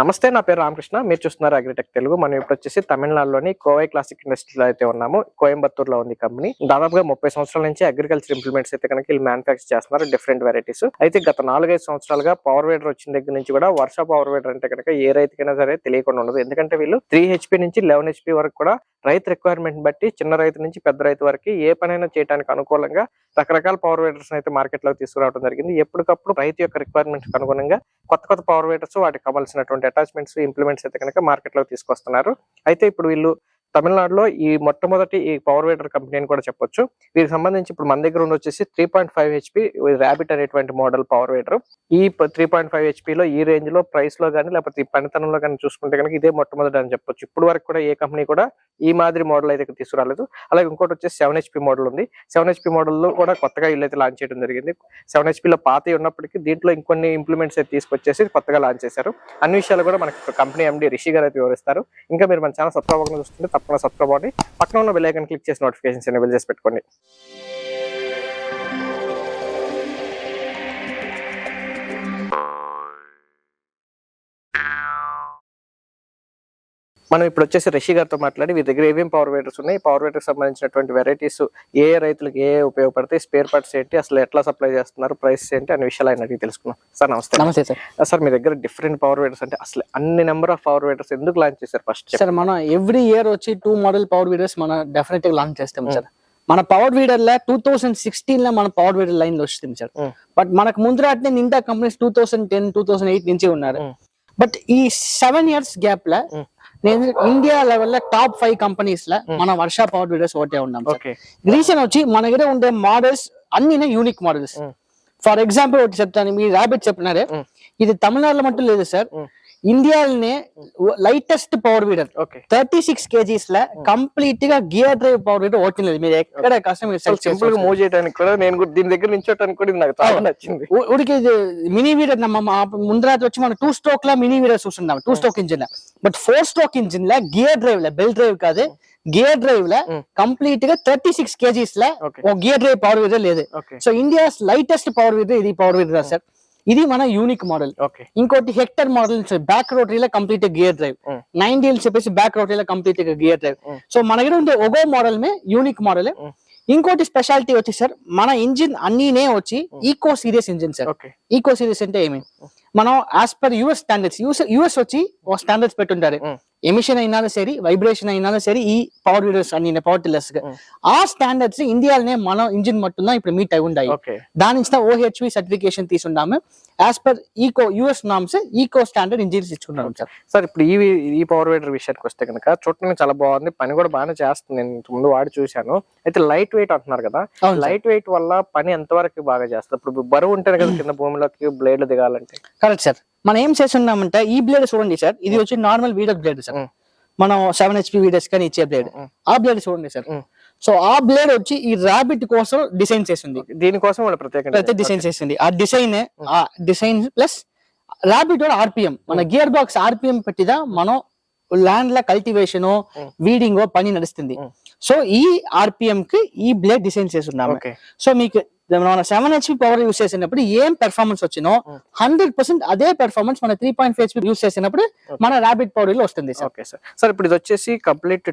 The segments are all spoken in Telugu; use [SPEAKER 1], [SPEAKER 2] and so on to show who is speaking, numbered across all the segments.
[SPEAKER 1] నమస్తే నా పేరు రామకృష్ణ. మీరు చూస్తున్నారు అగ్రిటెక్ తెలుగు. మనం ఇప్పుడు వచ్చేసి తమిళనాడులోని కోవై క్లాసిక్ ఇండస్ట్రీలో అయితే ఉన్నాము. కోయంబత్తూర్లో ఉంది కంపెనీ. దాదాపుగా ముప్పై సంవత్సరాల నుంచి అగ్రికల్చర్ ఇంప్లిమెంట్స్ అయితే కనుక వీళ్ళు మ్యానుఫాక్చర్ చేస్తున్నారు. డిఫరెంట్ వెరైటీస్ అయితే గత నాలుగైదు సంవత్సరాలుగా పవర్ వేడర్ వచ్చిన దగ్గర నుంచి కూడా వర్ష పవర్ వేడర్ అంటే కనుక ఏ రైతుకైనా సరే తెలియకుండా ఉండదు. ఎందుకంటే వీళ్ళు త్రీ హెచ్పి నుంచి లెవెన్ హెచ్పి వరకు కూడా రైతు రిక్వైర్మెంట్ బట్టి చిన్న రైతు నుంచి పెద్ద రైతు వరకు ఏ పనైనా చేయడానికి అనుకూలంగా రకరకాల పవర్ వేటర్స్ అయితే మార్కెట్లో తీసుకురావడం జరిగింది. ఎప్పటికప్పుడు రైతు యొక్క రిక్వైర్మెంట్ అనుగుణంగా కొత్త కొత్త పవర్ వేటర్స్ వాటికి కావాల్సినటువంటి అటాచ్మెంట్స్ ఇంప్లిమెంట్స్ అయితే కనుక మార్కెట్లో తీసుకొస్తున్నారు. అయితే ఇప్పుడు వీళ్ళు తమిళనాడులో ఈ మొట్టమొదటి ఈ పవర్ వేటర్ కంపెనీ అని కూడా చెప్పొచ్చు. వీరికి సంబంధించి ఇప్పుడు మన దగ్గర ఉండి వచ్చేసి three point five HP rabbit అనేటువంటి మోడల్ పవర్ వేటర్ ఈ త్రీ పాయింట్ ఫైవ్ హెచ్పి లో ఈ రేంజ్లో ప్రైస్లో కానీ లేకపోతే ఈ పనితనంలో కానీ చూసుకుంటే కనుక ఇదే మొట్టమొదటి అని చెప్పొచ్చు. ఇప్పుడు వరకు కూడా ఏ కంపెనీ కూడా ఈ మాదిరి మోడల్ అయితే తీసుకురాలేదు. అలాగే ఇంకోటి వచ్చేసి సెవెన్ హెచ్పి మోడల్ ఉంది. సెవెన్ హెచ్పి మోడల్లో కూడా కొత్తగా వీళ్ళు అయితే లాంచ్ చేయడం జరిగింది. సెవెన్ హెచ్పి లో పాత ఉన్నప్పటికీ దీంట్లో ఇంకొన్ని ఇంప్లిమెంట్స్ అయితే తీసుకొచ్చేసి కొత్తగా లాంచ్ చేశారు. అన్ని విషయాలు కూడా మనకి కంపెనీ ఎండి రిషి గారు అయితే వివరిస్తారు. ఇంకా మీరు మన ఛానల్ సబ్స్క్రైబ్ అవ్వకుండా చూస్తుంటే తప్పకుండా సబ్స్క్రైబ్ అవ్వండి. పక్కన ఉన్న బెల్ ఐకన్ క్లిక్ చేసి నోటిఫికేషన్స్ ఎనేబుల్ చేసి పెట్టుకోండి. మనం ఇప్పుడు వచ్చేసి రిషి గారితో మాట్లాడి వీరి దగ్గర ఏమేమి పవర్ వేటర్స్ ఉన్నాయి? పవర్ వేటర్ సంబంధించినటువంటి వెరైటీస్ ఏ ఏ రైతులకు ఏ ఉపయోగపడతాయి? స్పేర్ పార్ట్స్ ఏంటి? అసలు ఎట్లా సప్లై చేస్తున్నారు? ప్రైస్ ఏంటి? అనే విషయాలు ఆయన అడిగి తెలుసుకున్నాం సార్ నమస్తే.
[SPEAKER 2] నమస్తే సార్.
[SPEAKER 1] సార్ మీ దగ్గర డిఫరెంట్ పవర్ వేటర్స్ అంటే అసలు అన్ని నెంబర్ ఆఫ్ పవర్ వేటర్స్ ఎందుకు లాంచ్ చేశారు ఫస్ట్
[SPEAKER 2] సార్ మనం ఎవ్రీ ఇయర్ వచ్చి టూ మోడల్ పవర్ వీడర్స్ మనం డెఫినెట్గా లాంచ్ చేస్తాం సార్. మన పవర్ వీడర్లో టూ థౌసండ్ సిక్స్టీన్లో మన పవర్ వీడర్ లైన్లో వస్తుంది సార్. బట్ మనకు ముందర అట్నే నిండా companies two thousand ten two thousand eight నుంచి ఉన్నారు. బట్ ఈ సెవెన్ ఇయర్స్ గ్యాప్లో ఇండియా లెవెల్లో టాప్ ఫైవ్ కంపెనీస్లో మన వర్ష పవర్ వీడర్స్ ఒకటే ఉన్నాం సార్
[SPEAKER 1] ఓకే
[SPEAKER 2] రీజన్ వచ్చి మన దగ్గర ఉండే మోడల్స్ అన్ని unique models
[SPEAKER 1] Mm.
[SPEAKER 2] For example ఒకటి చెప్తాను మీ ర్యాబిట్ చెప్పినారే
[SPEAKER 1] Mm.
[SPEAKER 2] ఇది తమిళనాడులో మట్టు లేదు సార్
[SPEAKER 1] Mm.
[SPEAKER 2] ఇండియాలోనే lightest power weeder
[SPEAKER 1] okay
[SPEAKER 2] thirty six కేజీస్లో కంప్లీట్గా గియర్ డ్రైవ్ పవర్ వీడర్ ఓటింగ్ లేదు మీరు ఎక్కడ కష్టం మీరు search
[SPEAKER 1] సింపుల్గా
[SPEAKER 2] చేసుకోవచ్చు.
[SPEAKER 1] మూవ్ చేయడానికి కూడా నేను కూడా దీని దగ్గర నించోటానికి కూడా ఇది నాకు చాలా నచ్చింది
[SPEAKER 2] ఉ- ఉడికి మినీ వీడర్ ముందర వచ్చి మనం టూ స్ట్రోక్ లా మినీ వీడర్ చూస్తున్నాం టూ స్ట్రోక్ ఇంజిన్ లా బట్ ఫోర్ స్ట్రోక్ ఇంజిన్ లా గియర్ డ్రైవ్ లా బెల్ డ్రైవ్ కాదు గియర్ డ్రైవ్ లా
[SPEAKER 1] Mm.
[SPEAKER 2] కంప్లీట్గా థర్టీ సిక్స్ కేజీస్ లా
[SPEAKER 1] ఓకే
[SPEAKER 2] ఒక గియర్ డ్రైవ్ పవర్ వీడర్ లేదు
[SPEAKER 1] okay
[SPEAKER 2] so India's lightest power weeder ఇది పవర్ వీడర్ సార్ ఇది మన యూనిక్ మోడల్ ఇంకోటి హెక్టర్ మోడల్ బ్యాక్ రోటరీలో కంప్లీట్ గేర్ డ్రైవ్. నైన్ చెప్పేసి బ్యాక్ రోటరీలో కంప్లీట్ గేర్ డ్రైవ్. సో మన దగ్గర ఉండే ఒగో మోడల్ మే యూనిక్ మోడల్
[SPEAKER 1] Mm.
[SPEAKER 2] ఇంకోటి స్పెషాలిటీ వచ్చి సార్ మన ఇంజిన్ అన్నీనే వచ్చి eco series engine sir
[SPEAKER 1] okay
[SPEAKER 2] eco series అంటే ఏమి? మనం as per US standards US US వచ్చి ఒక స్టాండర్డ్స్ పెట్టుంటారు. ఎమిషన్ అయినా సరే వైబ్రేషన్ అయినా సరే ఈ పవర్ వీడర్స్ అన్ని పవర్ టిల్లర్స్. ఆ స్టాండర్డ్స్ ఇండియాలోనే మన ఇంజిన్ మట్టున్నా ఇప్పుడు మీట్ అయి
[SPEAKER 1] ఓకే.
[SPEAKER 2] దాని నుంచి ఓహెచ్వి సర్టిఫికేషన్ తీసుకున్నాము as per eco US norms eco standard engines ఇచ్చుకున్నాం sir.
[SPEAKER 1] Sir ఇప్పుడు ఈ ఈ పవర్ వేటర్ విషయానికి వస్తే కనుక చూడటానికి చాలా బాగుంది. పని కూడా బాగానే చేస్తుంది. నేను ముందు వాడి చూశాను. అయితే లైట్ వెయిట్ అంటున్నారు కదా. లైట్ వెయిట్ వల్ల పని ఎంతవరకు బాగా చేస్తుంది? ఇప్పుడు బరువు ఉంటేనే కదా కింద భూమిలోకి బ్లేడ్ దిగాలంటే?
[SPEAKER 2] కరెక్ట్ సార్ మనం ఏం చేస్తున్నామంటే ఈ బ్లేడ్ చూడండి సార్. ఇది వచ్చి నార్మల్ వీడర్ బ్లేడ్ సార్. మనం సెవెన్ హెచ్పి వీడర్స్ కానీ ఇచ్చే బ్లేడ్. ఆ బ్లేడ్ చూడండి సార్. సో ఆ బ్లేడ్ వచ్చి ఈ రాబిట్ కోసం డిజైన్ చేసింది.
[SPEAKER 1] దీనికోసం వాళ్ళు
[SPEAKER 2] అయితే డిజైన్ చేసింది. ఆ డిజైన్ ఆ డిజైన్ ప్లస్ రాబిట్ ఆర్పిఎం మన గియర్ బాక్స్ ఆర్పిఎం పెట్టిదా మనం ల్యాండ్ ల కల్టివేషన్. వీడింగ్ పని నడుస్తుంది. సో ఈ ఆర్పిఎం కి ఈ బ్లేడ్ డిజైన్ చేస్తున్నాము. సో మీకు మన సెవెన్ హెచ్పి పవర్ యూస్ చేసినప్పుడు ఏం పెర్ఫార్మెన్స్ వచ్చినో. హండ్రెడ్ పర్సెంట్ అదే పెర్ఫార్మెన్స్ మన త్రీ పాయింట్ ఫైవ్ యూస్ చేసినప్పుడు మన ర్యాబిట్ పవర్లో వస్తుంది సార్.
[SPEAKER 1] Okay sir. సార్ ఇప్పుడు ఇది వచ్చేసి complete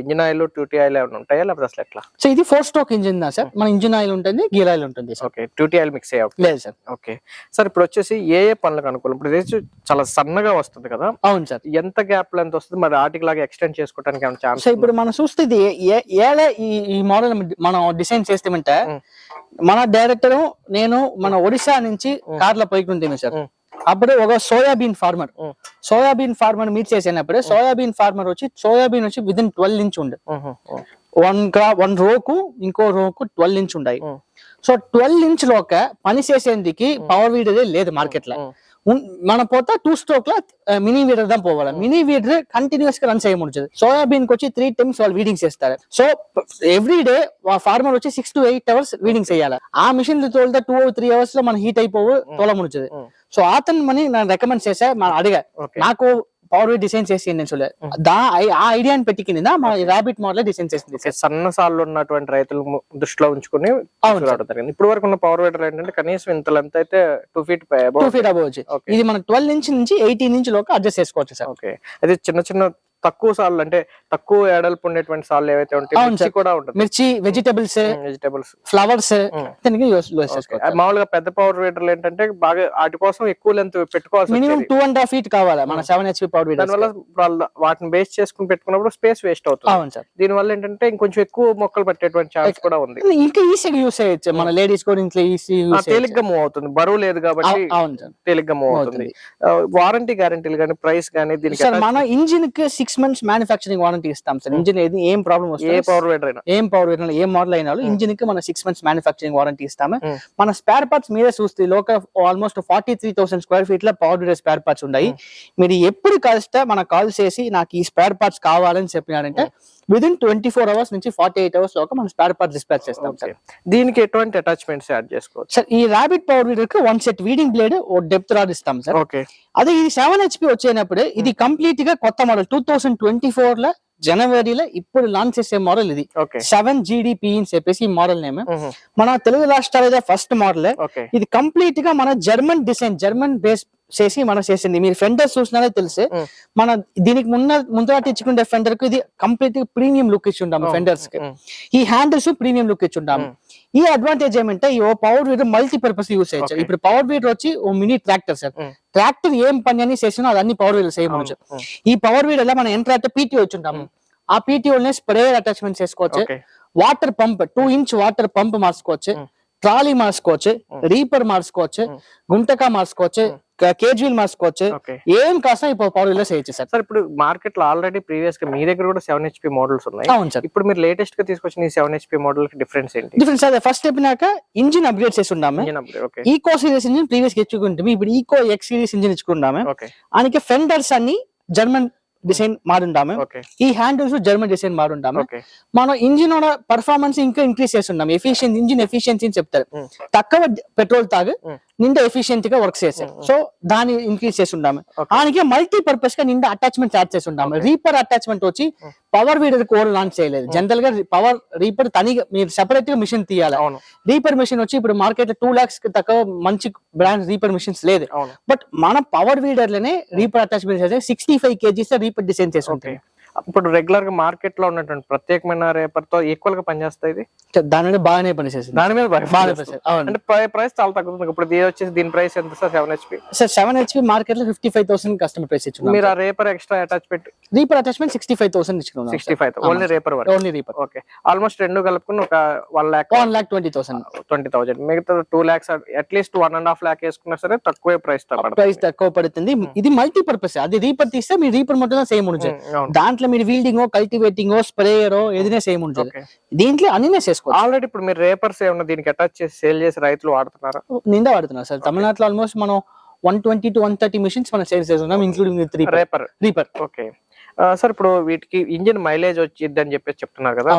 [SPEAKER 1] engine oil two T oil ఏమైనా ఉంటాయా? లేకపోతే అసలు ఎట్లా?
[SPEAKER 2] సో ఇది ఫోర్ స్ట్రోక్ ఇంజిన్ దా సార్. మన ఇంజిన్ ఆయిల్ ఉంటుంది గీర్ ఆయిల్ ఉంటుంది
[SPEAKER 1] okay two T oil mix అయ్యా
[SPEAKER 2] లేదు సార్.
[SPEAKER 1] ఓకే. సార్ ఇప్పుడు వచ్చేసి ఏ ఏ పనులకు అనుకూలం? ఇప్పుడు చాలా సన్నగా వస్తుంది కదా.
[SPEAKER 2] అవును సార్.
[SPEAKER 1] ఎంత గ్యాప్ లెంత్ వస్తుంది? మరి ఆటికి లాగా ఎక్స్టెండ్ చేసుకోవడానికి ఏమైనా ఛాన్స్
[SPEAKER 2] సో ఇప్పుడు మనం చూస్తే ఇది ఏ- ఏలే ఈ మోడల్ మనం డిజైన్ చేస్తామంటే
[SPEAKER 1] Mm.
[SPEAKER 2] మన డైరెక్టర్ నేను మన ఒడిశా నుంచి కార్ల పైకి ఉంటుంది సార్. అప్పుడు ఒక soybean farmer. Soybean farmer meet చేసినప్పుడు సోయాబీన్ ఫార్మర్ వచ్చి సోయాబీన్ వచ్చి విదిన్ ట్వెల్వ్ ఇంచ్ ఉండే. వన్ క్రా వన్ రోకు ఇంకో రోకు ట్వెల్వ్ ఇంచ్ ఉన్నాయి
[SPEAKER 1] Mm.
[SPEAKER 2] సో ట్వెల్వ్ ఇంచ్ లోక పని చేసేందుకు పవర్ వీడర్ లేదు మార్కెట్లో. మన పోతా టూ స్ట్రోక్లో మినీ వీడర్ దా పోవాలి మినీ వీడర్ కంటిన్యూస్గా రన్ చేయముంటుంది సోయాబీన్కి వచ్చి త్రీ టైమ్స్ వాళ్ళు వీడింగ్ చేస్తారు సో ఎవ్రీ డే ఫార్మర్ వచ్చి six to eight hours weeding చేయాలి ఆ మిషన్ తోలితే టూ త్రీ అవర్స్లో మన హీట్ అయిపోవు తోలముంటుంది
[SPEAKER 1] Mm.
[SPEAKER 2] సో అతను మని నేను రికమెండ్ చేసా మన అడిగా
[SPEAKER 1] ఓకే
[SPEAKER 2] నాకు పవర్ వీడ్ డిజైన్ చేసి నేను చూడలేదు. దా ఆ ఐడియాని పెట్టుకుని మా ర్యాబిట్ మోడల్ డిజైన్ చేసింది
[SPEAKER 1] సన్న సార్లు ఉన్నటువంటి రైతులు దృష్టిలో ఉంచుకుని జరిగింది. ఇప్పుడు వరకు ఉన్న పవర్ వేటర్ ఏంటంటే కనీసం ఇంత లెంత్ అయితే two feet
[SPEAKER 2] two feet
[SPEAKER 1] Okay.
[SPEAKER 2] ఇది మన ట్వెల్వ్ ఇంచ్ నుంచి ఎయిటీన్ ఇంచ్లోకి అడ్జస్ట్ చేసుకోవచ్చు సార్
[SPEAKER 1] ఓకే అది చిన్న చిన్న తక్కువ సార్లు అంటే తక్కువ ఎడల్పు ఉండేటువంటి సార్లు ఏవైతే ఉంటాయి మిర్చి. కూడా ఉంటుంది.
[SPEAKER 2] మిర్చి వెజిటబుల్స్
[SPEAKER 1] వెజిటబుల్స్
[SPEAKER 2] ఫ్లవర్స్
[SPEAKER 1] మామూలుగా పెద్ద పవర్ వేటర్లు ఏంటంటే బాగా వాటి కోసం ఎక్కువ లెంత్ పెట్టుకోవాల్సి
[SPEAKER 2] minimum. Two and half feet కావాలి. మన సెవెన్ హెచ్పి పవర్ వీడ్
[SPEAKER 1] దానివల్ల వాటిని బేస్ చేసుకుని పెట్టుకున్నప్పుడు స్పేస్ వేస్ట్ అవుతుంది.
[SPEAKER 2] అవును సార్.
[SPEAKER 1] దీని వల్ల ఏంటంటే ఇంకొంచెం ఎక్కువ మొక్కలు పెట్టేటువంటి ఛాన్స్ కూడా ఉంది.
[SPEAKER 2] ఇంకా ఈజీగా యూస్ చేయొచ్చు. మన లేడీస్ కూడా ఇంట్లో ఈజీ
[SPEAKER 1] తేలిగ్గా మూవ్ అవుతుంది. బరువు లేదు కాబట్టి తేలిగ్గా మూవ్ అవుతుంది. వారంటీ గ్యారంటీలు కానీ ప్రైస్ కానీ దీనికి
[SPEAKER 2] మన ఇంజిన్కి సిక్స్ మంత్స్ మ్యానుఫాక్చరింగ్ వారంటీ ఇస్తాం సార్. ఇంజిన్ ఏది ఏం ప్రాబ్లం
[SPEAKER 1] ఏ
[SPEAKER 2] వస్తుంది
[SPEAKER 1] పవర్ వేటర్ అయినా.
[SPEAKER 2] ఏం పవర్ అయినా ఏ మోడల్ అయినా ఇంజిన్కి మన సిక్స్ మంత్స్ మ్యానుఫాక్చరింగ్ వారంటీ ఇస్తాము.
[SPEAKER 1] Mm.
[SPEAKER 2] మన స్పేర్ పార్ట్స్ మీరే చూస్తే లోక almost forty three thousand square ఫీట్లో power weeder spare parts ఉన్నాయి. మీరు ఎప్పుడు కలిస్తే మనకు కాల్ చేసి నాకు ఈ స్పేర్ పార్ట్స్ కావాలని చెప్పినారంటే విదిన్ ట్వంటీ ఫోర్ అవర్స్ నుంచి ఫార్టీ ఎయిట్ అవర్స్ లోక మనం స్పేర్ పార్ట్స్ డిస్పాచ్ చేస్తాం సార్.
[SPEAKER 1] దీనికి ఎటువంటి అటాచ్మెంట్స్ యాడ్ చేసుకోవచ్చు?
[SPEAKER 2] సార్ ఈ ర్యాబిట్ పవర్ వీడర్కి వన్ సెట్ వీడింగ్ బ్లేడ్ ఓ డెప్త్ రాడ్ ఇస్తాం సార్.
[SPEAKER 1] ఓకే
[SPEAKER 2] అదే ఇది సెవెన్ హెచ్పి వచ్చేటప్పుడు ఇది కంప్లీట్గా కొత్త మోడల్ టూ థౌసండ్ ట్వంటీ ఫోర్లో జనవరిలో ఇప్పుడు లాంచ్ చేసే మోడల్ ఇది. సెవెన్ జీడిపి అని చెప్పేసి ఈ మోడల్ నేమ్ మన తెలుగు రాష్ట్రాల ఫస్ట్ మోడల్ ఇది కంప్లీట్గా మన జర్మన్ డిజైన్ జర్మన్ బేస్ చేసి మనం చేసింది. మీరు ఫెండర్ చూసినారే తెలుసు. మన దీనికి ముంద ముందర ఇచ్చుకుంటే ఫెండర్కి ఇది కంప్లీట్ ప్రీమియం లుక్ ఇచ్చి ఉంటాము ఫెండర్స్కి ఈ హ్యాండిల్స్ ప్రీమియం లుక్ ఇచ్చి ఉంటాము ఈ అడ్వాంటేజ్ ఏమంటే ఈ power weeder multi purpose use చేయొచ్చు. ఇప్పుడు పవర్ వీడర్ వచ్చి ఓ మినీ ట్రాక్టర్ సార్. ట్రాక్టర్ ఏం పని అని చేసినా అది అన్ని పవర్ వీడర్ చేయవచ్చు ఈ పవర్ వీడర్ మనం ఎంటర్ అయితే పీటీ వచ్చి ఉంటాము ఆ పీటీ స్ప్రే అటాచ్మెంట్ చేసుకోవచ్చు. Water pump two inch water pump మార్చుకోవచ్చు. ట్రాలీ మార్చుకోవచ్చు. రీపర్ మార్చుకోవచ్చు. గుంటక మార్చుకోవచ్చు కేజీలు మార్చుకోవచ్చు ఏం కాస్త ఇప్పుడు పవర్ వీలర్ చేయొచ్చు సార్
[SPEAKER 1] సార్ ఇప్పుడు మార్కెట్లో ఆల్రెడీ ప్రీవియస్గా మీ దగ్గర కూడా సెవెన్ హెచ్పి మోడల్స్ ఉన్నాయి.
[SPEAKER 2] అవును సార్.
[SPEAKER 1] ఇప్పుడు మీరు లేటెస్ట్గా తీసుకొచ్చిన ఈ సెవెన్ హెచ్పి మోడల్కి డిఫరెన్స్ ఏంటి?
[SPEAKER 2] డిఫరెన్స్ అదే ఫస్ట్ చెప్పినాక ఇంజిన్ అప్గ్రేడ్ చేసి ఉన్నాము ఈకో సిరీస్ ఇంజిన్ ప్రీవియస్ ఇచ్చుకుంటాము ఇప్పుడు ఈకో ఎక్స్ సిరీస్ ఇంజిన్ ఇచ్చుకున్నాము ఆయనకి ఫెండర్స్ అన్ని జర్మన్ డిజైన్ మారుంటాము ఈ హ్యాండిల్స్ జర్మన్ డిజైన్ మారుంటాము మనం ఇంజిన్ పర్ఫార్మెన్స్ ఇంకా ఇంక్రీజ్ చేస్తున్నాం. ఎఫిషియన్సీ ఇంజిన్ ఎఫిషియన్సీ అని చెప్తారు.
[SPEAKER 1] Mm.
[SPEAKER 2] తక్కువ పెట్రోల్ తాగు.
[SPEAKER 1] Mm.
[SPEAKER 2] నిండా ఎఫిషియెంట్గా వర్క్ చేశారు.
[SPEAKER 1] mm.
[SPEAKER 2] సో దాన్ని ఇంక్రీజ్ చేస్తున్నాము
[SPEAKER 1] Okay.
[SPEAKER 2] ఆయనకి మల్టీ పర్పస్గా నిండా అటాచ్మెంట్ యాడ్ చేస్తున్నాము
[SPEAKER 1] Okay.
[SPEAKER 2] రీపర్ అటాచ్మెంట్ వచ్చి. పవర్ వీడర్ కోర్ లాంచ్ చేయలేదు. జనరల్గా పవర్ రీపర్ తనిగా మీరు సెపరేట్గా మిషన్ తీయాలి. రీపర్ మిషన్ వచ్చి ఇప్పుడు మార్కెట్లో టూ లాక్స్కి తక్కువ మంచి బ్రాండ్ రీపర్ మిషన్స్ లేదు. బట్ మన పవర్ వీడర్లోనే రీపర్ అటాచ్మెంట్ చేస్తే sixty five KGs reaper design చేసి
[SPEAKER 1] ఓకే
[SPEAKER 2] ఉంటుంది.
[SPEAKER 1] ఇప్పుడు రెగ్యులర్గా మార్కెట్లో ఉన్నటువంటి ప్రత్యేకమైన రేపర్తో ఈక్వల్గా పనిచేస్తాయి ఇది?
[SPEAKER 2] దాని మీద బాగానే పనిచేసింది.
[SPEAKER 1] దాని మీద
[SPEAKER 2] బాగా
[SPEAKER 1] పనిచేస్తుంది.
[SPEAKER 2] పనిచేస్తుంది.
[SPEAKER 1] అంటే ప్రైస్ చాలా తగ్గుతుంది. ఇప్పుడు ఇది వచ్చేసి దీని ప్రైస్ ఎంత sir? Seven HP
[SPEAKER 2] sir seven HP మార్కెట్లో fifty five thousand customer price ఇచ్చున్నాం
[SPEAKER 1] మీరు ఆ reaper extra attachment
[SPEAKER 2] reaper attachment sixty five thousand ఇచ్చుకున్నాం
[SPEAKER 1] sixty five only reaper వరకు?
[SPEAKER 2] Only reaper.
[SPEAKER 1] ఓకే ఆల్మోస్ట్ రెండు కలుపుకుని ఒక one lakh
[SPEAKER 2] one lakh twenty thousand
[SPEAKER 1] twenty thousand మిగతా two lakhs at least one and half lakh వేసుకున్నా సరే తక్కువే ప్రైస్
[SPEAKER 2] ప్రైస్ తక్కువ పడుతుంది. ఇది మల్టీ పర్పస్ అది రీపర్ తీస్తే మీ రీపర్ మొత్తం సేమ్ ఉంటుంది దాంట్లో మీరు వీల్డింగ్ కల్టివేటింగ్ స్ప్రేయర్ ఏదైనా సేమ్ ఉంటుంది దీంట్లో అన్ని చేసుకోవచ్చు.
[SPEAKER 1] ఆల్రెడీ ఇప్పుడు మీరు రేపర్స్ ఏమన్నా దీనికి అటాచ్ చేసి సేల్ చేసి రైతులు వాడుతున్నారా?
[SPEAKER 2] నిండా వాడుతున్నారు సార్. తమిళనాడులో ఆల్మోస్ట్ మనం one twenty to one thirty machines మనం సేల్స్ చేస్తున్నాం including with reaper
[SPEAKER 1] reaper okay. Sir ఇప్పుడు వీటికి ఇంజిన్ మైలేజ్ వచ్చింది అని చెప్పేసి చెప్తున్నారు కదా.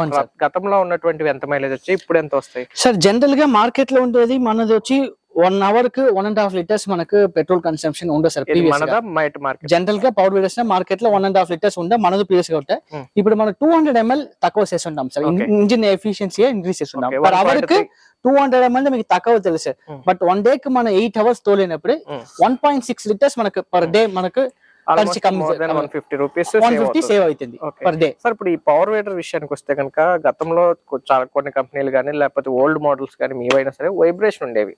[SPEAKER 1] గతంలో ఉన్నటువంటివి ఎంత మైలేజ్ వచ్చాయి ఇప్పుడు ఎంత వస్తాయి?
[SPEAKER 2] సార్ జనరల్గా మార్కెట్లో ఉండేది మనది వచ్చి వన్ అవర్కి వన్ అండ్ హాఫ్ లీటర్స్ మనకు పెట్రోల్ కన్సంప్షన్ ఉండదు సార్ జనరల్గా పవర్ వీడర్స్ మార్కెట్లో వన్ అండ్ హాఫ్ లీటర్స్ ఉండే మనది ప్రీవియస్గా ఉంటాయి. ఇప్పుడు మనం టూ హండ్రెడ్ ఎంఎల్ తక్కువ చేస్తుంటాం సార్. ఇంజిన్ ఎఫిషియన్సీ ఇంక్రీజ్ చేస్తున్నాం పర్ అవర్కి
[SPEAKER 1] 1.3.
[SPEAKER 2] టూ హండ్రెడ్ ఎంఎల్ మీకు తక్కువ తెలుసు. బట్ వన్ డే కి మనం ఎయిట్ అవర్స్ తోలేనప్పుడు. వన్ పాయింట్ సిక్స్ లీటర్స్ మనకు పర్ డే మనకు ఖర్చు
[SPEAKER 1] one fifty rupees
[SPEAKER 2] one fifty save అవుతుంది. పర్ డే
[SPEAKER 1] సార్ ఇప్పుడు ఈ పవర్ వేటర్ విషయానికి వస్తే కనుక గతంలో చాలా కొన్ని కంపెనీలు కానీ లేకపోతే ఓల్డ్ మోడల్స్ కానీ మీవైనా సరే వైబ్రేషన్ ఉండేవి.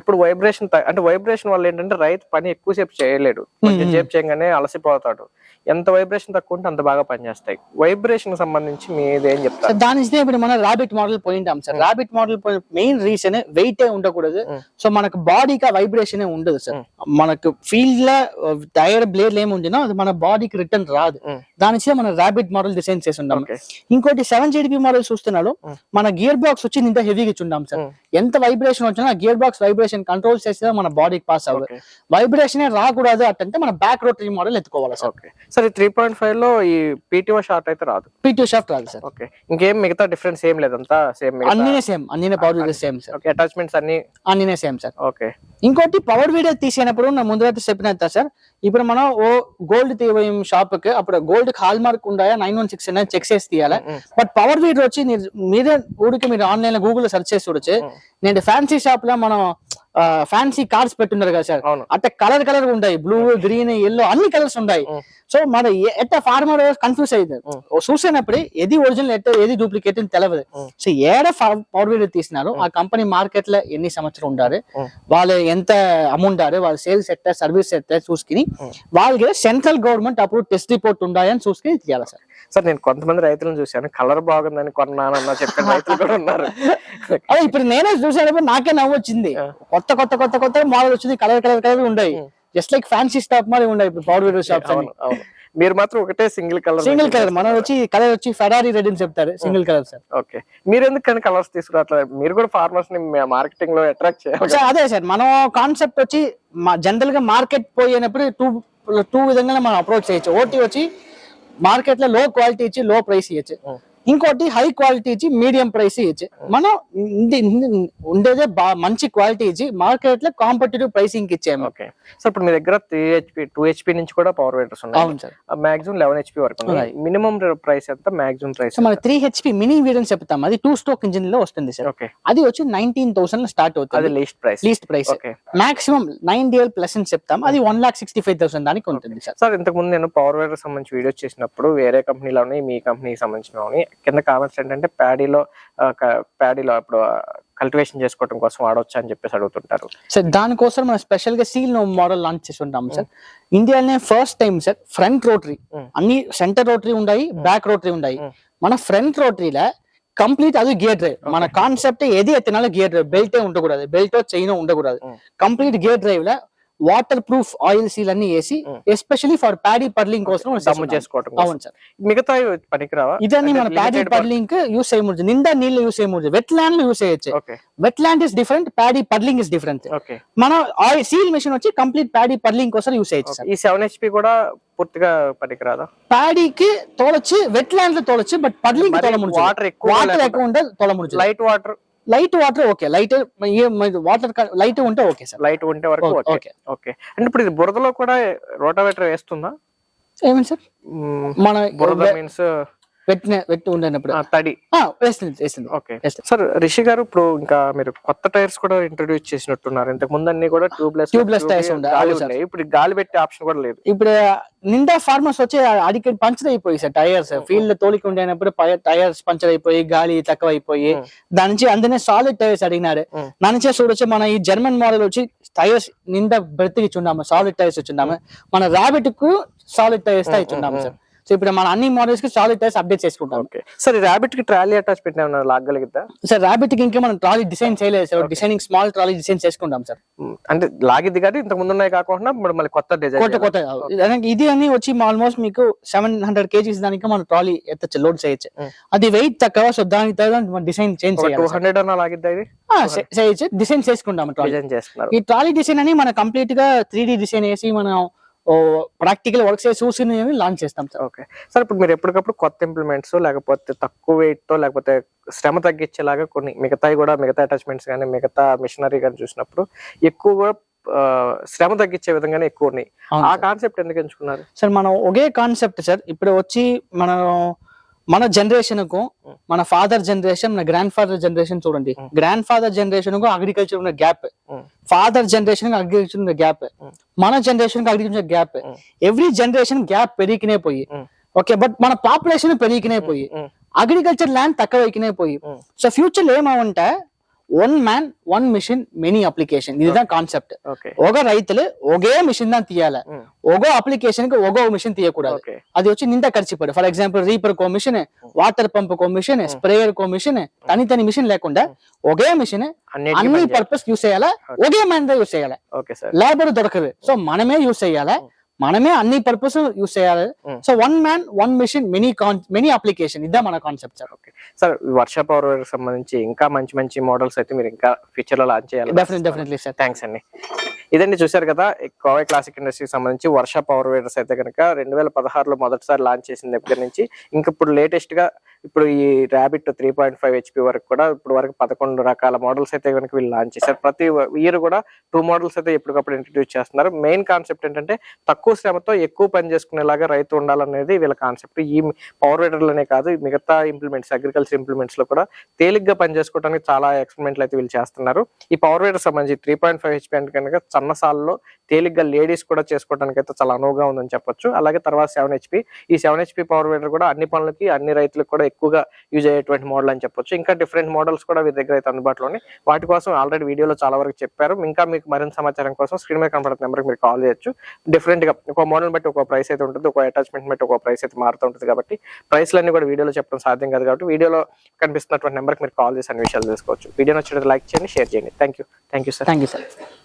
[SPEAKER 1] ఇప్పుడు వైబ్రేషన్ అంటే వైబ్రేషన్ వల్ల ఏంటంటే రైతు పని ఎక్కువసేపు చేయలేడు. కొంచెం సేపు చేయగానే అలసిపోతాడు. ఎంత వైబ్రేషన్ తక్కువ ఉంటే అంత బాగా పనిచేస్తాయి. వైబ్రేషన్ సంబంధించి మీది ఏం చెప్తారు?
[SPEAKER 2] దాని ఇప్పుడు మన Rabbit model పోయింటాం sir Rabbit model main reason weight ఉండకూడదు.
[SPEAKER 1] Hmm.
[SPEAKER 2] సో మనకు బాడీకి వైబ్రేషన్ ఉండదు సార్ మనకు ఫీల్డ్లో టైర్ బ్లేడ్ ఏమి ఉండినో అది మన బాడీకి రిటర్న్ రాదు. దాని ఇచ్చే మన రాబిట్ మోడల్ డిజైన్ చేసి ఉన్నాం ఇంకోటి సెవెన్ జీడిపి మోడల్ చూస్తున్నాడు. మన గియర్ బాక్స్ వచ్చి నిండా హెవీగా ఇచ్చుంటాం సార్. ఎంత వైబ్రేషన్ వచ్చినా గియర్ బాక్స్ వైబ్రేషన్ కంట్రోల్ చేస్తే మన బాడీకి పాస్ అవ్వదు. వైబ్రేషన్ రాకూడదు అంటే మన బ్యాక్ రోటరీ మోడల్ ఎత్తుకోవాలి సార్.
[SPEAKER 1] సరే త్రీ పాయింట్ ఫైవ్లో ఈ పీటీఓ షార్ట్ అయితే రాదు.
[SPEAKER 2] పీటీ షాఫ్ట్ రాదు సార్.
[SPEAKER 1] ఓకే. ఇంకేం మిగతా డిఫరెన్స్ ఏం లేదంతా సేమ్
[SPEAKER 2] అన్నినే same అన్నినే power same sir.
[SPEAKER 1] Okay attachments అన్ని
[SPEAKER 2] అన్నినే సేమ్ సార్.
[SPEAKER 1] ఓకే.
[SPEAKER 2] ఇంకోటి పవర్ వీడియో తీసినప్పుడు నా ముందు అయితే చెప్పినట్టు సార్. ఇప్పుడు మనం ఓ ఓ గోల్డ్ తీయబోయే షాప్కి అప్పుడు గోల్డ్ హాల్ మార్క్ ఉండాయా నైన్ వన్ సిక్స్ చెక్ చేసి తీయాలి బట్ పవర్ వీడర్ వచ్చి మీరు- మీరే ఊరికి మీరు ఆన్లైన్లో గూగుల్లో సెర్చ్ చేసి చూడొచ్చు నేను ఫ్యాన్సీ షాప్లో మనం ఫ్యాన్సీ కార్స్ పెట్టున్నారు కదా సార్.
[SPEAKER 1] అవును.
[SPEAKER 2] అంటే కలర్ కలర్ ఉంటాయి. బ్లూ గ్రీన్ ఎల్లో అన్ని కలర్స్ ఉంటాయి.
[SPEAKER 1] Mm.
[SPEAKER 2] సో మన ఏ- ఎట్ట ఫార్మర్ కన్ఫ్యూజ్ అయింది
[SPEAKER 1] Mm.
[SPEAKER 2] చూసినప్పుడు ఏది ఒరిజినల్ ఎట్ట ఏది డూప్లికేట్ అని తెలియదు
[SPEAKER 1] Mm.
[SPEAKER 2] సో ఏడ పవర్ వీడియో తీసినారు ఆ కంపెనీ మార్కెట్లో ఎన్ని సంవత్సరం ఉండారు?
[SPEAKER 1] Mm.
[SPEAKER 2] వాళ్ళు ఎంత అమ్ముంటారు వాళ్ళ సేల్స్ ఎట్ట సర్వీస్ ఎట్ట చూసుకుని
[SPEAKER 1] Mm.
[SPEAKER 2] వాళ్ళకి సెంట్రల్ గవర్నమెంట్ అప్పుడు టెస్ట్ రిపోర్ట్ ఉండాయని చూసుకుని తీయాలి సార్.
[SPEAKER 1] సార్ నేను కొంతమంది రైతులను చూశాను. కలర్ బాగుందని కొన్నానన్న చెప్పిన రైతులు కూడా ఉన్నారు.
[SPEAKER 2] అదే ఇప్పుడు నేనే చూసానప్పుడు నాకే నవ్వు వచ్చింది. కొత్త కొత్త కొత్త కొత్త మోడల్ వచ్చింది. Colour colour colour
[SPEAKER 1] Mm.
[SPEAKER 2] Just like fancy stop మరి ఉన్నాయి ఇప్పుడు పవర్ వీడియో షాప్స్
[SPEAKER 1] అవును. మీరు మాత్రం ఒకటే సింగిల్ కలర్
[SPEAKER 2] సింగిల్ కలర్ మనం వచ్చి కలర్ వచ్చి ఫెరారీ రెడ్ అని చెప్తారు. Single colour sir
[SPEAKER 1] okay. మీరు ఎందుకు కానీ కలర్స్ తీసుకురావట్లేదు? మీరు కూడా ఫార్మర్స్ని మార్కెటింగ్లో అట్రాక్ట్ చేయాలి
[SPEAKER 2] అదే సార్ మనం కాన్సెప్ట్ వచ్చి జనరల్గా మార్కెట్ పోయినప్పుడు టూ టూ విధంగా మనం అప్రోచ్ చేయొచ్చు. ఒకటి వచ్చి మార్కెట్లో లో క్వాలిటీ ఇచ్చి లో ప్రైస్ ఇవ్వచ్చు
[SPEAKER 1] Mm.
[SPEAKER 2] ఇంకోటి హై క్వాలిటీ ఇచ్చి మీడియం ప్రైస్ ఇవ్వచ్చు మనం ఉండేదే బా మంచి క్వాలిటీ ఇచ్చి మార్కెట్లో కాంపిటేటివ్ ప్రైసింగ్ ఇచ్చాము
[SPEAKER 1] ఓకే. సో ఇప్పుడు మీ దగ్గర త్రీ హెచ్పి టూ హెచ్పి నుంచి కూడా పవర్ వేటర్స్ ఉన్నాయి.
[SPEAKER 2] అవును సార్.
[SPEAKER 1] మాక్సిమం లెవెన్ హెచ్పి వరకు. మినిమం ప్రైస్ ఎంత మాక్సిమం ప్రైస్
[SPEAKER 2] మన త్రీ హెచ్పి మినీ వీడియో చెప్తాం. అది టూ స్ట్రోక్ ఇంజిన్లో వస్తుంది సార్.
[SPEAKER 1] ఓకే
[SPEAKER 2] అది వచ్చి నైన్టీన్ థౌసండ్ స్టార్ట్
[SPEAKER 1] అది
[SPEAKER 2] అవుతుంది
[SPEAKER 1] least price
[SPEAKER 2] least price maximum nine DL plus అని చెప్తాం. అది one lakh sixty five thousand దానికి ఉంటుంది సార్.
[SPEAKER 1] సార్ ఇంతకు ముందు నేను పవర్ వేటర్ సంబంధించి వీడియోస్ చేసినప్పుడు వేరే కంపెనీలోని మీ కంపెనీకి సంబంధించినవి కింద కామెంట్స్ ఏంటంటే ప్యాడీలో ప్యాడీలో ఇప్పుడు కల్టివేషన్ చేసుకోవడం కోసం వాడవచ్చా అని చెప్పేసి అడుగుతుంటారు.
[SPEAKER 2] సార్ దానికోసం మనం స్పెషల్గా సీల్ మోడల్ లాంచ్ చేసి ఉంటాం సార్. ఇండియాలోనే first time sir front rotary. అన్ని సెంటర్ రోటరీ ఉన్నాయి బ్యాక్ రోటరీ ఉన్నాయి. మన ఫ్రంట్ రోటరీలో కంప్లీట్ అది గేర్ డ్రైవ్ మన కాన్సెప్ట్ ఏది ఎత్తినాలో గేర్ డ్రైవ్ బెల్టే ఉండకూడదు. బెల్ట్ చైన్ ఉండకూడదు. కంప్లీట్ గేర్ డ్రైవ్లో వాటర్ ప్రూఫ్ ఆయిల్ సీల్ అన్ని వేసి. ఎస్పెషల్లీ ఫర్ ప్యాడీ పర్లింగ్ కోసం
[SPEAKER 1] దమ్ము కోసం.
[SPEAKER 2] అవును సార్.
[SPEAKER 1] మిగతా పనికిరావా?
[SPEAKER 2] ఇదన్నీ మన ప్యాడీ పర్లింగ్ యూస్ చేయకూడదు నిండా నీళ్ళు యూస్ చేయకూడదు వెట్ ల్యాండ్ యూస్ చేయొచ్చు. Wet land is different paddy puddling is different మన సీల్ మెషిన్ వచ్చి కంప్లీట్ ప్యాడీ పర్లింగ్ కోసం యూస్ చేయొచ్చు
[SPEAKER 1] ఈ సెవెన్ హెచ్పి కూడా పూర్తిగా పనికిరాదా?
[SPEAKER 2] ప్యాడీకి తోలొచ్చు వెట్ ల్యాండ్లో తోలొచ్చు బట్ పర్లింగ్ తోలముడు
[SPEAKER 1] వాటర్ ఎక్కువ
[SPEAKER 2] వాటర్ ఎక్కువ ఉంటే తోలముడు
[SPEAKER 1] light water
[SPEAKER 2] light water okay. Light water light ఉంటే ఓకే సార్.
[SPEAKER 1] లైట్ ఉంటే వరకు
[SPEAKER 2] ఓకే,
[SPEAKER 1] ఓకే. అంటే ఇప్పుడు ఇది బురదలో కూడా రోటావేటర్ వేస్తుందా?
[SPEAKER 2] ఏమేమి సార్? మన
[SPEAKER 1] బురద మీన్స్
[SPEAKER 2] వెట్ వెట్ ఉండేటప్పుడు
[SPEAKER 1] తడి.
[SPEAKER 2] వేస్తుంది వేస్తుంది.
[SPEAKER 1] ఓకే. సార్ రిషి గారు ఇప్పుడు ఇంకా మీరు కొత్త టైర్స్ కూడా ఇంట్రొడ్యూస్ చేసినట్టున్నారు. ఇంతకు ముందు అన్ని కూడా ట్యూబ్లెస్
[SPEAKER 2] Tubeless tyres ఉండే,
[SPEAKER 1] గాలి
[SPEAKER 2] అవును సార్.
[SPEAKER 1] ఉన్నాయి ఇప్పుడు గాలి పెట్టే ఆప్షన్ కూడా లేదు.
[SPEAKER 2] ఇప్పుడు నిండా ఫార్మర్స్ వచ్చి అడిగి పంచర్ అయిపోయి సార్ టైర్స్. ఫీల్డ్లో తోలికి ఉండేటప్పుడు టైర్స్ పంచర్ అయిపోయి గాలి తక్కువ అయిపోయి. దాని నుంచి అందునే సాలిడ్ టైర్స్ అడిగినారు. దాని నుంచి చూడొచ్చు మన ఈ జర్మన్ మోడల్ వచ్చి టైర్స్ నిండా బ్రతికి ఇచ్చున్నాము సాలిడ్ టైర్స్ ఇచ్చున్నాము మన రాబిట్కు సాలిడ్
[SPEAKER 1] టైర్స్తో
[SPEAKER 2] ఇచ్చున్నాము సార్. సో ఇప్పుడు మన అన్ని మోడల్స్కి సాలిడ్ టైర్స్ అప్డేట్ చేసుకుంటాం.
[SPEAKER 1] ఓకే. సార్ ర్యాబిట్కి ట్రాలీ అటాచ్మెంట్ ఏమైనా లాగలిగిద్దా
[SPEAKER 2] సార్ రాబిట్కి ఇంకా మనం ట్రాలీ డిజైన్ చేయలేదు sir. Designing small trolley design చేసుకుంటాం సార్.
[SPEAKER 1] అంటే లాగిద్ది కానీ ఇంతకు ముందు ఉన్నాయి కాకుండా ఇప్పుడు మళ్ళీ కొత్త
[SPEAKER 2] కొత్త
[SPEAKER 1] డిజైన్
[SPEAKER 2] కొత్త అదే ఇది అని వచ్చి ఆల్మోస్ట్ మీకు సెవెన్ హండ్రెడ్ కేజీస్ దానికి మనం ట్రాలీ ఎత్తచ్చు లోడ్ చేయొచ్చు. అది వెయిట్ తక్కువ సో దానికి తగ్గ డిజైన్ చేంజ్
[SPEAKER 1] టూ
[SPEAKER 2] చేయాలి
[SPEAKER 1] హండ్రెడ్ అన్న లాగిద్దా ఇది?
[SPEAKER 2] చేయొచ్చు. డిజైన్ చేసుకుంటాం ట్రాలీ ఈ ట్రాలీ డిజైన్ అని మన కంప్లీట్గా త్రీ డిజైన్ వేసి మనం ప్రాక్టికల్ వర్క్ చేసి లాంచ్ చేస్తాం సార్.
[SPEAKER 1] ఓకే సార్ ఇప్పుడు మీరు ఎప్పటికప్పుడు కొత్త ఇంప్లిమెంట్స్ లేకపోతే తక్కువ వెయిట్తో లేకపోతే శ్రమ తగ్గించేలాగా కొన్ని మిగతాయి కూడా మిగతా అటాచ్మెంట్స్ కానీ మిగతా మిషనరీ కానీ చూసినప్పుడు ఎక్కువ కూడా శ్రమ తగ్గించే విధంగానే ఎక్కువ ఉన్నాయి. ఆ. కాన్సెప్ట్ ఎందుకు ఎంచుకున్నారు?
[SPEAKER 2] సార్ మనం ఒకే కాన్సెప్ట్ సార్ ఇప్పుడు వచ్చి మనం మన
[SPEAKER 1] జనరేషన్కు.
[SPEAKER 2] మన ఫాదర్ జనరేషన్ మన గ్రాండ్ ఫాదర్ జనరేషన్ చూడండి. గ్రాండ్ ఫాదర్ జనరేషన్కు అగ్రికల్చర్ ఉన్న గ్యాప్. ఫాదర్ జనరేషన్కు అగ్రికల్చర్ ఉన్న గ్యాప్. మన జనరేషన్కు agriculture gap. Every generation gap పెరిగినే పోయి. ఓకే బట్ మన పాపులేషన్ పెరిగినే పోయి. అగ్రికల్చర్ ల్యాండ్ తక్కువ ఎక్కినే పోయి. సో ఫ్యూచర్లో one man one machine many application இதுதான்
[SPEAKER 1] கான்செப்ட்
[SPEAKER 2] ஒக ரைத்துல ஒகே மிஷின் தான் தீயால. ஒகோ அப்ளிகேஷனுக்கு ஒகோ
[SPEAKER 1] மிஷின்
[SPEAKER 2] தீயக்கூடாது. அதை வச்சு நிந்த கடிச்சு போடு ஃபார் எக்ஸாம்பிள் ரீப்பர் கோ மிஷின் வாட்டர் பம்ப் கோ மிஷின் ஸ்ப்ரேயர் கோ மிஷின் தனித்தனி மிஷின் ஒகே ఒకే మిషన్
[SPEAKER 1] பர்பஸ்
[SPEAKER 2] யூஸ் செய்யல ஒகே மேன் தான் யூஸ் చేయాలి லேபர் தொடக்குது சோ மனமே யூஸ் செய்யல. మనమే అన్ని పర్పస్ యూస్ చేయాలి. So one man one machine many many application ఇదే మన కాన్సెప్ట్ సార్
[SPEAKER 1] ఓకే సార్ వర్ష పవర్ సంబంధించి ఇంకా మంచి మంచి మోడల్స్ అయితే మీరు ఇంకా ఫ్యూచర్లో లాంచ్ చేయాలి.
[SPEAKER 2] డెఫినెట్ డెఫినెట్లీ సార్
[SPEAKER 1] థ్యాంక్స్ అండి. ఇదండి చూశారు కదా కోవై క్లాసిక్ ఇండస్ట్రీకి సంబంధించి వర్ష పవర్ వేడర్స్ అయితే కనుక రెండు వేల పదహారులో మొదటిసారి లాంచ్ చేసిన దగ్గర నుంచి ఇంక ఇప్పుడు లేటెస్ట్గా ఇప్పుడు ఈ rabbit three point five HP వరకు కూడా ఇప్పుడు వరకు పదకొండు రకాల మోడల్స్ అయితే కనుక వీళ్ళు లాంచ్ చేశారు. ప్రతి ఇయర్ కూడా టూ మోడల్స్ అయితే ఎప్పటికప్పుడు ఇంట్రడ్యూస్ చేస్తున్నారు. మెయిన్ కాన్సెప్ట్ ఏంటంటే తక్కువ శ్రమతో ఎక్కువ పని చేసుకునేలాగా రైతు ఉండాలనేది వీళ్ళ కాన్సెప్ట్. ఈ పవర్ వీడర్లనే కాదు మిగతా ఇంప్లిమెంట్స్ అగ్రికల్చర్ ఇంప్లిమెంట్స్లో కూడా తేలిగ్గా పని చేసుకోవడానికి చాలా ఎక్స్పెరిమెంట్లు అయితే వీళ్ళు చేస్తున్నారు. ఈ పవర్ వీడర్ సంబంధించి త్రీ పాయింట్ ఫైవ్ హెచ్పి అంటే కనుక సన్నసాలలో తేలిగ్గా లేడీస్ కూడా చేసుకోవడానికి అయితే చాలా అనువుగా ఉందని చెప్పొచ్చు. అలాగే తర్వాత సెవెన్ హెచ్పి ఈ సెవెన్ హెచ్పి పవర్ వీటర్ కూడా అన్ని పనులకి అన్ని రైతులకు కూడా ఎక్కువగా యూజ్ అయ్యేటువంటి మోడల్ అని చెప్పొచ్చు. ఇంకా డిఫరెంట్ మోడల్స్ కూడా వీరి దగ్గర అయితే అందుబాటులో ఉన్నాయి. వాటి కోసం ఆల్రెడీ వీడియోలో చాలా వరకు చెప్పారు. ఇంకా మీకు మరింత సమాచారం కోసం స్క్రీన్ మీద కనపడుతున్న నెంబర్కి మీరు కాల్ చేయొచ్చు. డిఫరెంట్గా ఒక మోడల్ బట్టి ఒక ప్రైస్ అయితే ఉంటుంది. ఒక అటాచ్మెంట్ బట్టి ఒక ప్రైస్ అయితే మారుతూ ఉంటుంది కాబట్టి ప్రైస్లన్నీ కూడా వీడియోలో చెప్పడం సాధ్యం కాదు కాబట్టి వీడియోలో కనిపిస్తున్నటువంటి నెంబర్కి మీరు కాల్ చేసి అన్ని విషయాలు తెలుసుకోవచ్చు. వీడియో నచ్చినట్టు లైక్ చేయండి షేర్ చేయండి. Thank you thank you sir
[SPEAKER 2] thank you sir